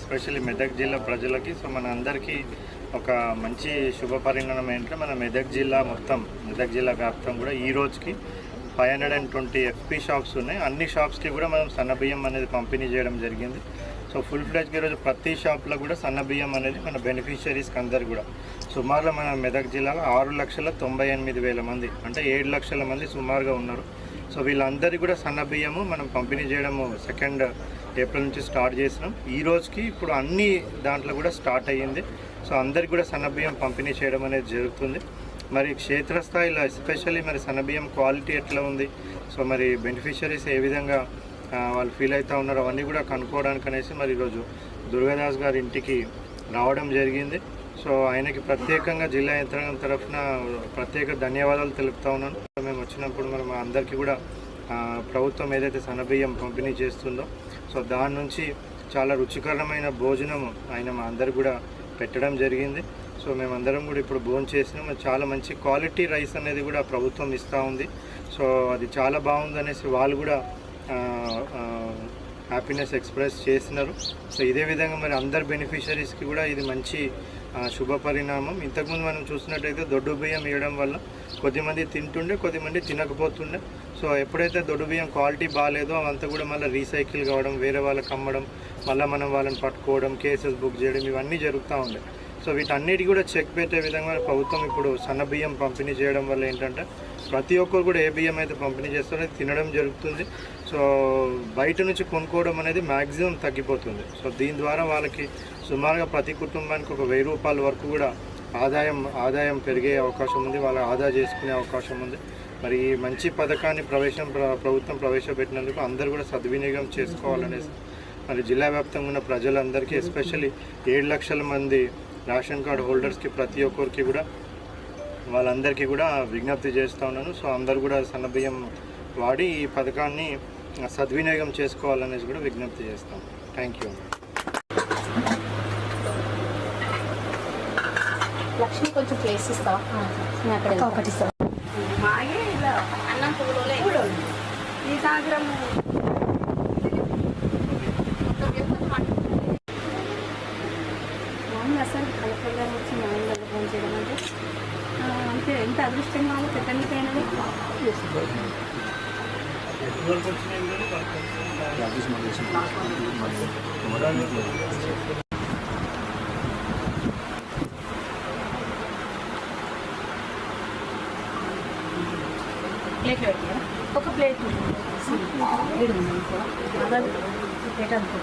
Especially Medak జిల్లా ప్రజలకి so మన అందరికీ ఒక మంచి శుభ పరిణామం ఏంటంటే మన మెదక్ జిల్లా మొత్తం మెదక్ జిల్లా వ్యాప్తం కూడా ఈ రోజుకి five hundred and twenty FP shops ఉన్నాయి. అన్ని షాప్స్కి కూడా మనం సన్నబియ్యం అనేది పంపిణీ చేయడం జరిగింది. సో ఫుల్ ఫ్లెజ్కి ఈరోజు ప్రతి షాప్లో కూడా సన్నబియ్యం అనేది మన బెనిఫిషరీస్కి అందరు కూడా. సుమారుగా మన మెదక్ జిల్లాలో ఆరు లక్షల తొంభై ఎనిమిది వేల మంది అంటే ఏడు లక్షల మంది సుమారుగా ఉన్నారు. సో వీళ్ళందరికీ కూడా సన్న బియ్యము మనం పంపిణీ చేయడము సెకండ్ ఏప్రిల్ నుంచి స్టార్ట్ చేసినాం. ఈ రోజుకి ఇప్పుడు అన్ని దాంట్లో కూడా స్టార్ట్ అయ్యింది. సో అందరికి కూడా సన్న బియ్యం పంపిణీ చేయడం అనేది జరుగుతుంది. మరి క్షేత్రస్థాయిలో ఎస్పెషల్లీ మరి సన్న బియ్యం క్వాలిటీ ఎట్లా ఉంది? సో మరి బెనిఫిషరీస్ ఏ విధంగా వాళ్ళు ఫీల్ అవుతూ ఉన్నారో అవన్నీ కూడా కనుక్కోవడానికి అనేసి మరి ఈరోజు దుర్గాదాస్ గారి ఇంటికి రావడం జరిగింది. సో ఆయనకి ప్రత్యేకంగా జిల్లా యంత్రాంగం తరఫున ప్రత్యేక ధన్యవాదాలు తెలుపుతా ఉన్నాను. మేము వచ్చినప్పుడు మరి మా అందరికీ కూడా ప్రభుత్వం ఏదైతే సన్నబియ్యం పంపిణీ చేస్తుందో సో దాని నుంచి చాలా రుచికరమైన భోజనం ఆయన మా అందరికి కూడా పెట్టడం జరిగింది. సో మేమందరం కూడా ఇప్పుడు భోజనం చేసినాం. అది చాలా మంచి క్వాలిటీ రైస్ అనేది కూడా ప్రభుత్వం ఇస్తూ ఉంది. సో అది చాలా బాగుంది అనేసి వాళ్ళు కూడా హ్యాపీనెస్ ఎక్స్ప్రెస్ చేసినారు. సో ఇదే విధంగా మరి అందరు బెనిఫిషరీస్కి కూడా ఇది మంచి శుభ పరిణామం. ఇంతకుముందు మనం చూసినట్టయితే దొడ్డు బియ్యం ఇవ్వడం వల్ల కొద్దిమంది తింటుండే కొద్దిమంది తినకపోతుండే. సో ఎప్పుడైతే దొడ్డు బియ్యం క్వాలిటీ బాగాలేదో అవంతా కూడా మళ్ళీ రీసైకిల్ కావడం వేరే వాళ్ళకి అమ్మడం మళ్ళీ మనం వాళ్ళని పట్టుకోవడం కేసెస్ బుక్ చేయడం ఇవన్నీ జరుగుతూ ఉండే. సో వీటన్నిటి కూడా చెక్ పెట్టే విధంగా ప్రభుత్వం ఇప్పుడు సన్న బియ్యం పంపిణీ చేయడం వల్ల ఏంటంటే ప్రతి ఒక్కరు కూడా ఏ బియ్యం అయితే పంపిణీ చేస్తారో అది తినడం జరుగుతుంది. సో బయట నుంచి కొనుక్కోవడం అనేది మ్యాక్సిమం తగ్గిపోతుంది. సో దీని ద్వారా వాళ్ళకి సుమారుగా ప్రతి కుటుంబానికి ఒక వెయ్యి రూపాయల వరకు కూడా ఆదాయం ఆదాయం పెరిగే అవకాశం ఉంది. వాళ్ళ ఆదా చేసుకునే అవకాశం ఉంది. మరి ఈ మంచి పథకాన్ని ప్రవేశం ప్ర- ప్రభుత్వం ప్రవేశపెట్టినందుకు అందరూ కూడా సద్వినియోగం చేసుకోవాలనేసి మరి జిల్లా వ్యాప్తంగా ఉన్న ప్రజలందరికీ ఎస్పెషల్లీ ఏడు లక్షల మంది రేషన్ కార్డు హోల్డర్స్కి ప్రతి ఒక్కరికి కూడా వాళ్ళందరికీ కూడా విజ్ఞప్తి చేస్తూ ఉన్నాను. సో అందరు కూడా సన్నబియ్యం వాడి ఈ పథకాన్ని సద్వినియోగం చేసుకోవాలనేసి కూడా విజ్ఞప్తి చేస్తాం థ్యాంక్ యూ లక్ష్మి కొంచెం ప్లేస్ ఇస్తావా? నేను అక్కడ ఒకటి ఇస్తాను. మాయే ఇలా అన్నం పువ్వులో ఇప్పుడు ఈ సంవత్సరం మామూలు అసలు. కలెక్టర్ గారు వచ్చి మామూలు ఫోన్ చేయడం అంటే అంతే ఎంత అదృష్టంగా వాళ్ళు పెట్టడానికైనా ప్లేట్ పెట్టినా ఒక ప్లేట్ ప్లేట్ అనుకో